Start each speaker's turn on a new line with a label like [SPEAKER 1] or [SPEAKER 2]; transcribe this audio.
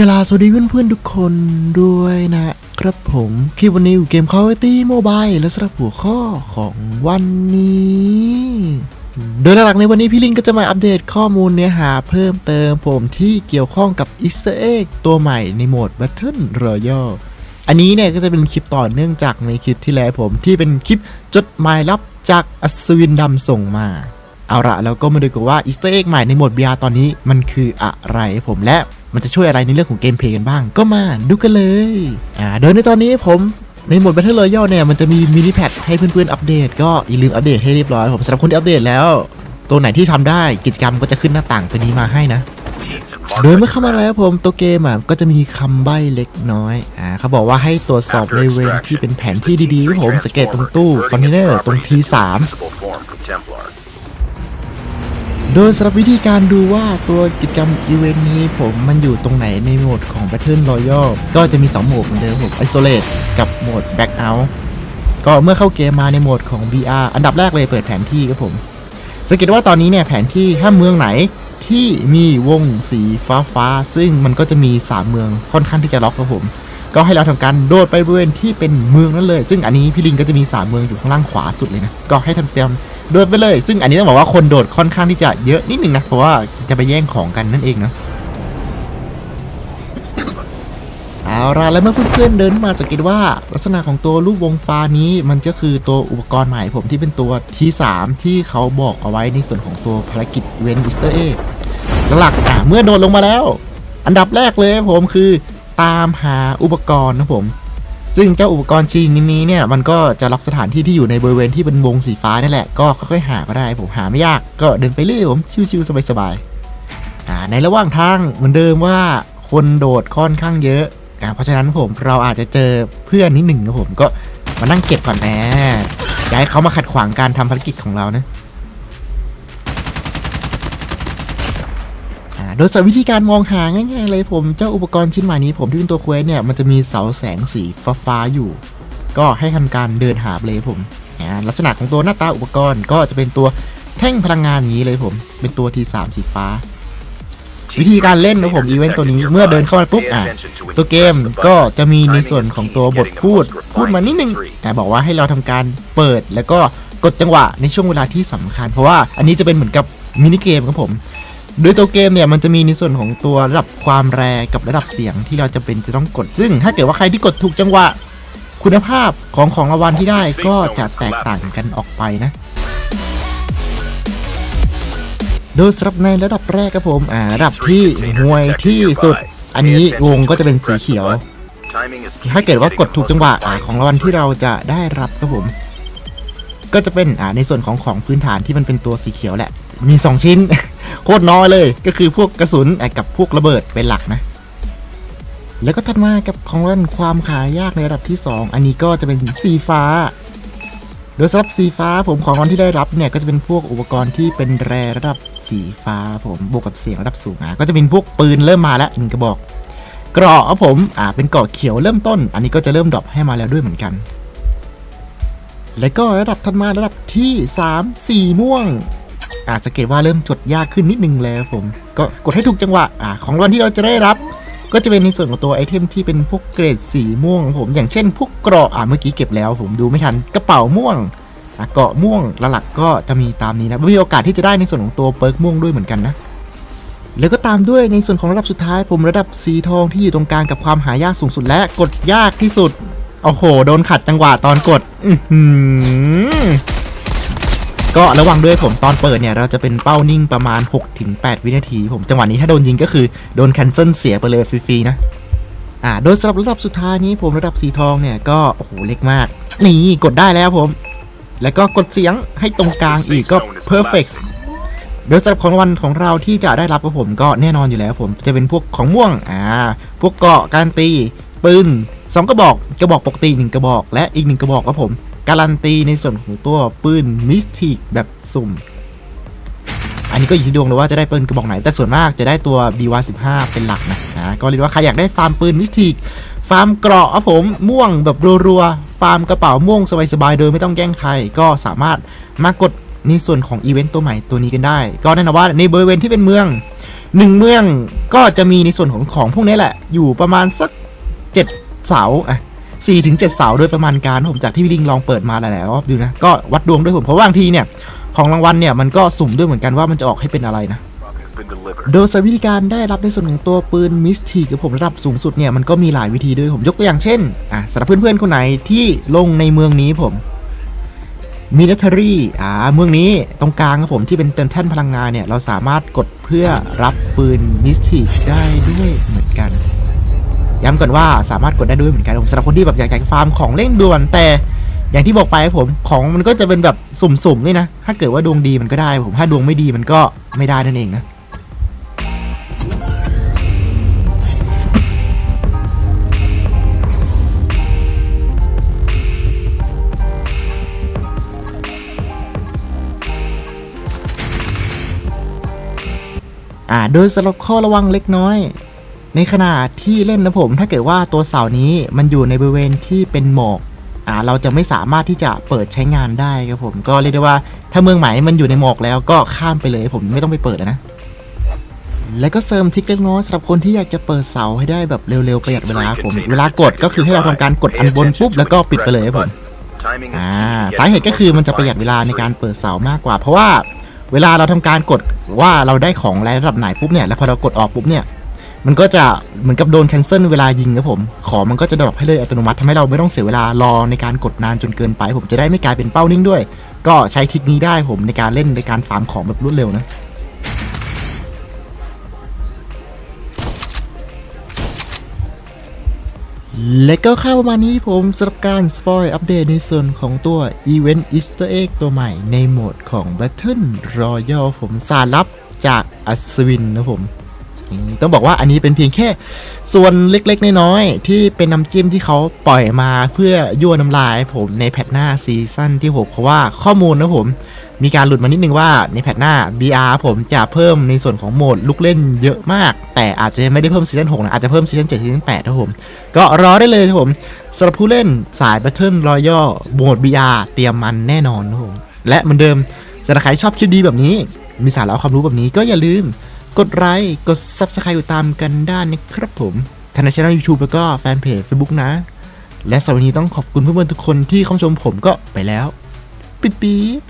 [SPEAKER 1] กราสวัสดีเพื่อนๆทุกคนด้วยนะครับผมคลิปวันนี้อยู่เกม Call of Duty Mobile และสำหรับหัวข้อของวันนี้ โดยหลักๆในวันนี้พี่ลิงก็จะมาอัปเดตข้อมูลเนื้อหาเพิ่มเติมผมที่เกี่ยวข้องกับ Easter Egg ตัวใหม่ในโหมด Battle Royale อันนี้เนี่ยก็จะเป็นคลิปต่อเนื่องจากในคลิปที่แล้วผมที่เป็นคลิปจดหมายลับจากอัศวินดำส่งมาเอาละแล้วก็มาดูกันว่าอีสเตอร์เอ็กใหม่ในโหมด VR ตอนนี้มันคืออะไรผมและ มันจะช่วยอะไรในเรื่องของเกมเพลย์กันบ้าง ก็มาดูกันเลยอ่าโดยในตอนนี้ผมในโหมด Battle Royale เนี่ยมันจะมีมินิแพทให้เพื่อนๆอัปเดต ก็อย่าลืมอัปเดตให้เรียบร้อยผมสำหรับคนที่อัปเดตแล้ว ตัวไหนที่ทำได้กิจกรรมก็จะขึ้นหน้าต่างตัวนี้มาให้นะโดยเมื่อเข้ามาแล้วผมตัวเกมอะก็จะมีคำใบ้เล็กน้อยอ่าเขาบอกว่าให้ตรวจสอบบริเวณที่เป็นแผนที่ดีๆครับผมสังเกตตรงตู้คอนเทนเนอร์ตรง T3 โดยสำหรับวิธีการดูว่าตัวกิจกรรมอีเวนต์นี้ผมมันอยู่ตรงไหนในโหมดของ Battle Royale ก็จะมี 2 โหมดเหมือนเดิมผม Isolate กับโหมด Back Out ก็เมื่อเข้าเกมมาในโหมดของ VR อันดับแรกเลยเปิดแผนที่ครับผมสังเกตว่าตอนนี้เนี่ยแผนที่ถ้าเมืองไหนที่มีวงสีฟ้าฟ้าๆซึ่งมันก็จะมี 3 เมืองค่อนข้างที่จะล็อกครับผม ก็ให้เราทำการโดดไปบริเวณที่เป็นเมืองนั้นเลย ซึ่งอันนี้พี่ลิงก็จะมี 3 เมืองอยู่ข้างล่างขวาสุดเลยนะ ก็ให้ทำเตรียม โดดไปเลย ซึ่งอันนี้ต้องบอกว่าคนโดดค่อนข้างที่จะเยอะนิดนึงนะ เพราะว่าจะไปแย่งของกันนั่นเองนะเอาล่ะแล้วเมื่อเพื่อนๆเดินมาสังเกตว่า ลักษณะของตัวรูปวงฟ้านี้มันก็คือตัวอุปกรณ์ใหม่ผมที่เป็นตัว T3 ที่เขาบอกเอาไว้ในส่วนของตัวภารกิจเวนอิสเตอร์เอหลักๆอะเมื่อโดดลงมาแล้ว อันดับแรกเลยผมคือตามหาอุปกรณ์นะผม ซึ่งเจ้าอุปกรณ์ชิ้นนี้เนี่ยมันก็จะล็อกสถานที่ที่อยู่ในบริเวณที่เป็นวงสีฟ้านี่แหละก็ค่อยๆหาก็ได้ผมหาไม่ยากก็เดินไปเรื่อยผมชิวๆสบายๆอ่าในระหว่างทางเหมือนเดิมว่าคนโดดค่อนข้างเยอะอ่าเพราะฉะนั้นผมเราอาจจะเจอเพื่อนนิดหนึ่งนะผมก็มานั่งเก็บก่อนแหมย่าให้เขามาขัดขวางการทำภารกิจของเรานะ อ่า โดยสวิธีการมองหาง่ายๆเลยผม เจ้าอุปกรณ์ชิ้นใหม่นี้ผมที่เป็นตัวเควสเนี่ย มันจะมีเสาแสงสีฟ้าๆอยู่ ก็ให้ทำการเดินหาไปเลยผมลักษณะของตัวหน้าตาอุปกรณ์ก็จะเป็นตัวแท่งพลังงานนี้เลยผม เป็นตัวทีสามสีฟ้า วิธีการเล่นนะผมอีเวนต์ตัวนี้เมื่อเดินเข้ามาปุ๊บอะตัวเกมก็จะมีในส่วนของตัวบทพูดพูดมานิดนึงอะบอกว่าให้เราทำการเปิดแล้วก็กดจังหวะในช่วงเวลาที่สำคัญ เพราะว่าอันนี้จะเป็นเหมือนกับมินิเกมครับผม โดยตัวเกมเนี่ยมันจะมีในส่วนของตัวระดับความแรงกับระดับเสียงที่เราจะเป็นจะต้องกด ซึ่ง ถ้าเกิดว่าใครที่กดถูกจังหวะ คุณภาพของของรางวัลที่ได้ก็จะแตกต่างกันออกไปนะโดยสำหรับในระดับแรกครับผม อ่า ระดับที่ห่วยที่สุด อันนี้วงก็จะเป็นสีเขียว ถ้าเกิดว่ากดถูกจังหวะอ่าของรางวัลที่เราจะได้รับครับผม ก็จะเป็นอ่าในส่วนของของพื้นฐานที่มันเป็นตัวสีเขียวแหละ มี 2 ชิ้น คตรน้อยเลย ก็คือพวกกระสุนกับพวกระเบิดเป็นหลักนะ แล้วก็ถัดมากับของรางวัลความขายยากในระดับที่ 2 อันนี้ก็จะเป็นสีฟ้า โดยสำหรับสีฟ้าผมของรางวัลที่ได้รับเนี่ยก็จะเป็นพวกอุปกรณ์ที่เป็นแรระดับสีฟ้าผมบวกกับเสียงระดับสูงอะก็จะเป็นพวกปืนเริ่มมาแล้วหนึ่งกระบอกเกราะครับผมอ่าเป็นเกราะเขียวเริ่มต้น อันนี้ก็จะเริ่มดรอปให้มาแล้วด้วยเหมือนกัน แล้วก็ระดับถัดมาระดับที่3 4ม่วง อ่าสังเกตว่าเริ่มจดยากขึ้นนิดนึงแล้วผม ก็กดให้ถูกจังหวะอ่าของรางวัลที่เราจะได้รับ ก็จะเป็นในส่วนของตัวไอเทมที่เป็นพวกเกรดสีม่วงผม อย่างเช่น พวกเกราะอ่าเมื่อกี้เก็บแล้ว ผมดูไม่ทันกระเป๋าม่วงอะเกราะม่วงหลักๆก็จะมีตามนี้นะมีโอกาสที่จะได้ในส่วนของตัวเปิร์กม่วงด้วยเหมือนกันนะแล้วก็ตามด้วยในส่วนของระดับสุดท้ายผมระดับสีทองที่อยู่ตรงกลางกับความหายากสูงสุดและกดยากที่สุดโอ้โห โดนขัดจังหวะตอนกด อื ก็ระวังด้วยผมตอนเปิดเนี่ย เราจะเป็นเป้านิ่งประมาณ 6-8 วินาที ผมจังหวะนี้ถ้าโดนยิงก็คือโดนแคนเซิลเสียไปเลยฟรีๆนะอ่าโดยสำหรับระดับสุดท้ายนี้ผมระดับสีทองเนี่ยก็โอ้โหเล็กมาก นี่กดได้แล้วผม แล้วก็กดเสียงให้ตรงกลางอีกก็ perfect โดยสำหรับของวัลของเราที่จะได้รับกับผมก็แน่นอนอยู่แล้วผมจะเป็นพวกของม่วงอ่าพวกเกาะการตีปืนสองกระบอกกระบอกปกติหนึ่งกระบอกและอีกหนึ่งกระบอกครับผม การันตีในส่วนของตัวปืนมิสทีกแบบสุ่ม อันนี้ก็อยู่ที่ดวงเลยว่าจะได้ปืนกระบอกไหน แต่ส่วนมากจะได้ตัว BY15 เป็นหลักนะนะก็เรียกว่าใครอยากได้ฟาร์มปืนมิสทีกฟาร์มเกราะครับผมม่วงแบบรัวๆ ฟาร์มกระเป๋าม่วงสบายๆโดยไม่ต้องแย่งใครก็สามารถมากดในส่วนของอีเวนต์ตัวใหม่ตัวนี้กันได้ ก็แน่นอนว่าในบริเวณที่เป็นเมืองหนึ่งเมืองก็จะมีในส่วนของของพวกนี้แหละ อยู่ประมาณสักเจ็ดเสาอะ สี่ถึงเจ็ดเสาโดยประมาณการผมจากที่พี่ลิงลองเปิดมาหลายๆรอบดูนะก็วัดดวงด้วยผมเพราะบางทีเนี่ยของรางวัลเนี่ยมันก็สุ่มด้วยเหมือนกันว่ามันจะออกให้เป็นอะไรนะโดยสวิธีการได้รับในส่วนของตัวปืนมิสทีกับผมระดับสูงสุดเนี่ยมันก็มีหลายวิธีด้วยผมยกตัวอย่างเช่นอะสำหรับเพื่อนๆคนไหนที่ลงในเมืองนี้ผมมิลิเ a อรี่อ่าเมืองนี้ตรงกลางครับผมที่เป็นเติมแท่นพลังงานเนี่ยเราสามารถกดเพื่อรับปืนมิสทีได้ด้วยเหมือนกัน ย้ำก่อนว่าสามารถกดได้ด้วยเหมือนกันผมสำหรับคนที่แบบอยากจะฟาร์มของเร่งด่วนแต่อย่างที่บอกไปครับผมของมันก็จะเป็นแบบสุ่มๆนี่นะ ถ้าเกิดว่าดวงดีมันก็ได้ผมถ้าดวงไม่ดีมันก็ไม่ได้นั่นเองนะอ่าโดยสำหรับข้อระวังเล็กน้อย ในขณะที่เล่นนะผม ถ้าเกิดว่าตัวเสานี้มันอยู่ในบริเวณที่เป็นหมอกอ่าเราจะไม่สามารถที่จะเปิดใช้งานได้ครับผมก็เรียกได้ว่าถ้าเมืองใหม่มันอยู่ในหมอกแล้วก็ข้ามไปเลยผมไม่ต้องไปเปิดแล้วนะแล้วก็เสริมทิกเล็กน้อยสำหรับคนที่อยากจะเปิดเสาให้ได้แบบเร็วๆประหยัดเวลาผม เวลากดก็คือให้เราทำการกดอันบนปุ๊บแล้วก็ปิดไปเลยครับผมอ่าสาเหตุก็คือมันจะประหยัดเวลาในการเปิดเสามากกว่า เพราะว่าเวลาเราทำการกดว่าเราได้ของระดับไหนปุ๊บเนี่ยแล้วพอเรากดออกปุ๊บเนี่ย มันก็จะเหมือนกับโดนแคนเซิลเวลายิงครับผม ของมันก็จะดรอปให้เลยอัตโนมัติทำให้เราไม่ต้องเสียเวลารอในการกดนานจนเกินไป ผมจะได้ไม่กลายเป็นเป้านิ่งด้วย ก็ใช้ทิคนี้ได้ผมในการเล่นในการฟาร์มของแบบรวดเร็วนะและก็เข้าประมาณนี้ผมสำหรับการสปอยอัปเดตในส่วนของตัว Event Easter Egg ตัวใหม่ในโหมดของ Battle Royale ผมสารลับจากอัศวินนะผม ต้องบอกว่าอันนี้เป็นเพียงแค่ส่วนเล็กๆ น้อยๆที่เป็นน้ำจิ้มที่เขาปล่อยมาเพื่อยั่วน้ำลายผมในแพทหน้าซีซั่นที่ 6 เพราะว่าข้อมูลนะผมมีการหลุดมานิดนึงว่าในแพทหน้า BR ผมจะเพิ่มในส่วนของโหมดลูกเล่นเยอะมาก แต่อาจจะไม่ได้เพิ่มซีซั่น6นะอาจจะเพิ่มซีซั่น7ซีซั่น8ครับผม ก็รอได้เลยครับผมสำหรับผู้เล่นสาย Battle Royale โหมด BR เตรียมมันแน่นอนครับผมและเหมือนเดิมสำหรับใครชอบคลิปดีแบบนี้ มีสาระความรู้แบบนี้ก็อย่าลืม กดไลค์กด Subscribe ติดตามกันได้นะครับผมทางในช่องยูทูบแล้วก็แฟนเพจ Facebook นะ และสำหรับวันนี้ต้องขอบคุณเพื่อนๆทุกคนที่เข้ามาชมผมก็ไปแล้ว ปิ๊บปิ๊บ